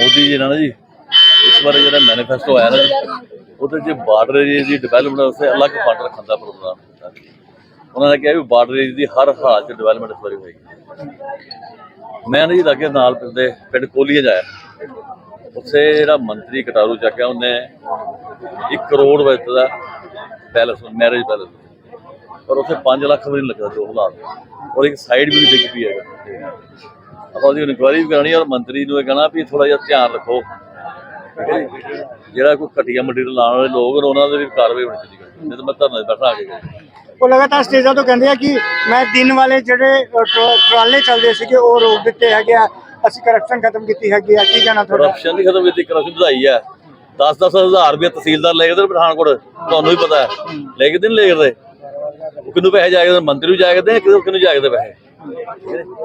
ਮੋਦੀ ਜੀ ਨਾਲ ਨਾ ਜੀ, ਇਸ ਵਾਰ ਜਿਹੜਾ ਮੈਨੀਫੈਸਟੋ ਆਇਆ ਨਾ ਜੀ, ਉਹਦੇ 'ਚ ਬਾਰਡਰ ਏਰੀਆ ਦੀ ਡਿਵੈਲਪਮੈਂਟ ਵਾਸਤੇ ਅਲੱਗ ਫੰਡ ਰੱਖਣ ਦਾ ਪ੍ਰੋਗਰਾਮ ਕੀਤਾ ਉਹਨਾਂ ਨੇ ਕਿਹਾ ਵੀ ਬਾਰਡਰ ਏਰੀਆ ਦੀ ਹਰ ਹਾਲ 'ਚ ਡਿਵੈਲਪਮੈਂਟ ਹੋਈ ਹੋਏਗੀ। ਮੈਂ ਨਾ ਜੀ ਲਾਗੇ ਨਾਲ ਪਿੰਡੇ, ਪਿੰਡ ਕੋਲੀਏ ਜਾਇਆ। ਉੱਥੇ ਜਿਹੜਾ ਮੰਤਰੀ ਕਟਾਰੂ ਚੱਕਿਆ, ਉਹਨੇ 1 ਕਰੋੜ ਵਿੱਚ ਦਾ ਪੈਲਸ ਮੈਰਿਜ ਪੈਲਸ ਪਰ ਉੱਥੇ 5 ਲੱਖ ਵੀ ਨਹੀਂ ਲੱਗਦਾ ਜੋ ਹਾਲਾਤ ਔਰ ਇੱਕ ਸਾਈਡ ਵੀ ਡਿੱਗ ਪਈ ਹੈਗਾ। ਆਪਾਂ ਉਹਦੀ ਇਨਕੁਆਇਰੀ ਵੀ ਕਰਾਣੀ ਔਰ ਮੰਤਰੀ ਨੂੰ ਇਹ ਕਹਿਣਾ ਵੀ ਥੋੜਾ ਜਿਹਾ ਧਿਆਨ ਰੱਖੋ? ਜਿਹੜਾ ਕੋਈ ਘਟੀਆ ਮਟੀਰੀਅਲ ਲਾਉਣ ਵਾਲੇ ਲੋਕ ਨੇ ਉਹਨਾਂ ਦੇ ਵੀ ਕਾਰਵਾਈ ਹੋਣੀ ਚਾਹੀਦੀ ਹੈ। ਨਹੀਂ ਤਾਂ ਮੈਂ ਧਰਨੇ ਬੈਠਾ ਆ ਕੇ ਉਹ ਲਗਾਤਾਰ ਸਟੇਜਾਂ ਤੋਂ ਕਹਿੰਦੇ ਆ ਕਿ ਮੈਂ ਦਿਨ ਵਾਲੇ ਜਿਹੜੇ ਟਰਾਲੇ ਚੱਲਦੇ ਸੀਗੇ ਉਹ ਰੋਕ ਦਿੱਤੇ ਹੈਗੇ ਆ। ਅਸੀਂ ਕਰਪਸ਼ਨ ਖਤਮ ਕੀਤੀ ਹੈਗੀ ਆ। ਕੀ ਕਹਿਣਾ ਤੁਹਾਡਾ? ਕਰਪਸ਼ਨ ਨਹੀਂ ਖਤਮ ਕੀਤੀ ਕਰਪਸ਼ਨ ਵਧਾਈ ਹੈ 10-10 ਹਜ਼ਾਰ ਰੁਪਏ ਤਹਿਸੀਲਦਾਰ ਲੈ ਕੇ ਪਠਾਨਕੋਟ ਤੁਹਾਨੂੰ ਵੀ ਪਤਾ ਹੈ। ਲੈ ਕੇ ਨਹੀਂ ਲੈ ਉਹ ਕਿਹਨੂੰ ਪੈਸੇ ਜਾਗਦੇ ਮੰਤਰੀ ਨੂੰ ਜਾਗਦੇ ਕਿਹਨੂੰ ਕਿਹਨੂੰ ਜਾਗਦੇ ਪੈਸੇ?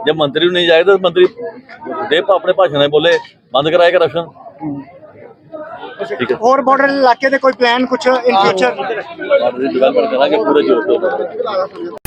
ਜੇ ਮੰਤਰੀ ਨੂੰ ਨਹੀਂ ਜਾਗਦੇ ਤਾਂ ਮੰਤਰੀ ਦੇ ਆਪਣੇ ਭਾਸ਼ਣ ਨਾਲ ਬੋਲੇ। ਬੰਦ ਕਰਾਏ ਕਰਪਸ਼ਨ ਠੀਕ ਹੈ। ਹੋਰ ਬਾਰਡਰ ਇਲਾਕੇ ਦੇ ਕੋਈ ਪਲਾਨ ਕੁਝ ਇਨ ਫਿਊਚਰ ਡਿਵੈਲਪਮੈਂਟ ਕਰਾਂਗੇ ਪੂਰੇ ਜ਼ੋਰ ਤੋਂ